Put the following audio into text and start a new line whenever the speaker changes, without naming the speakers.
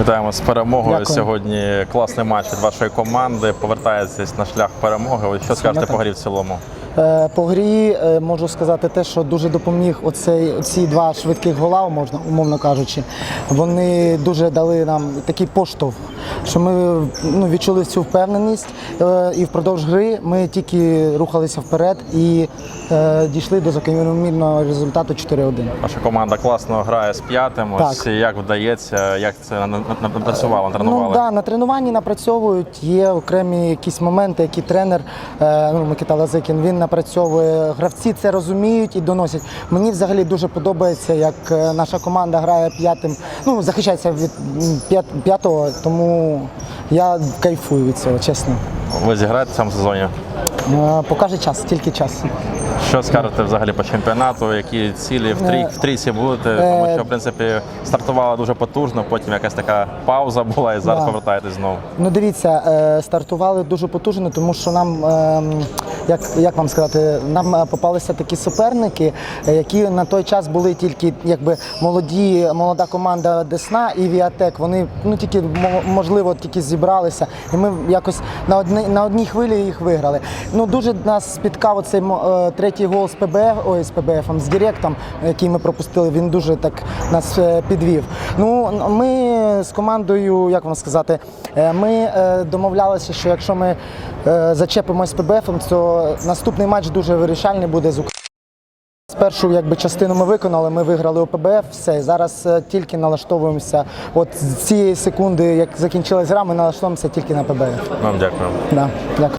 Вітаємо з перемогою.
Дякую.
Сьогодні класний матч від вашої команди. Повертаєтесь на шлях перемоги. Що скажете по грі в цілому?
Е, По грі е, можу сказати те, що дуже допоміг оцей, ці два швидких гола, можна, умовно кажучи. Вони дуже дали нам такий поштовх, що ми ну, відчули цю впевненість. Е, І впродовж гри ми тільки рухалися вперед і дійшли до закономірного результату 4-1.
Ваша команда класно грає з п'ятим. Ось як вдається, як це на- на- на- напрацювало, тренували?
Ну да, на тренуванні напрацьовують. Є окремі якісь моменти, які тренер ну, Микита Лазикін він напрацьовує. Гравці це розуміють і доносять. Мені взагалі дуже подобається, як е, наша команда грає п'ятим. Ну захищається від п'ятого, тому я кайфую від цього, чесно.
Ви зіграєте в цьому сезоні?
Е, Покаже час, тільки час.
Що скажете взагалі по чемпіонату? Які цілі в трій
Е,
в трійці будете? Тому що в принципі стартували дуже потужно, потім якась така пауза була, і зараз
Да.
повертаєтесь знову.
Ну дивіться, стартували дуже потужно, тому що нам, ем, як, як вам сказати, нам е, попалися такі суперники, е, які на той час були тільки якби молоді, молода команда Десна і Віатек. Вони ну тільки можливо тільки зібралися, і ми якось на одній на одній хвилі їх виграли. Ну дуже нас спіткав оцей мо- е, третій гол з ПБФ, ой, з ПБФ, з Директом, який ми пропустили. Він дуже так нас підвів. Ну ми з командою, як вам сказати, е, ми е, домовлялися, що якщо ми е, зачепимось з ПБФ, то наступний матч дуже вирішальний буде з Україною. Першу якби частину ми виконали, ми виграли ОПБФ, все. Зараз тільки налаштовуємося. От з цієї секунди, як закінчилась гра, ми налаштовуємося тільки на ПБФ.
Вам дякую.
Да, дякую.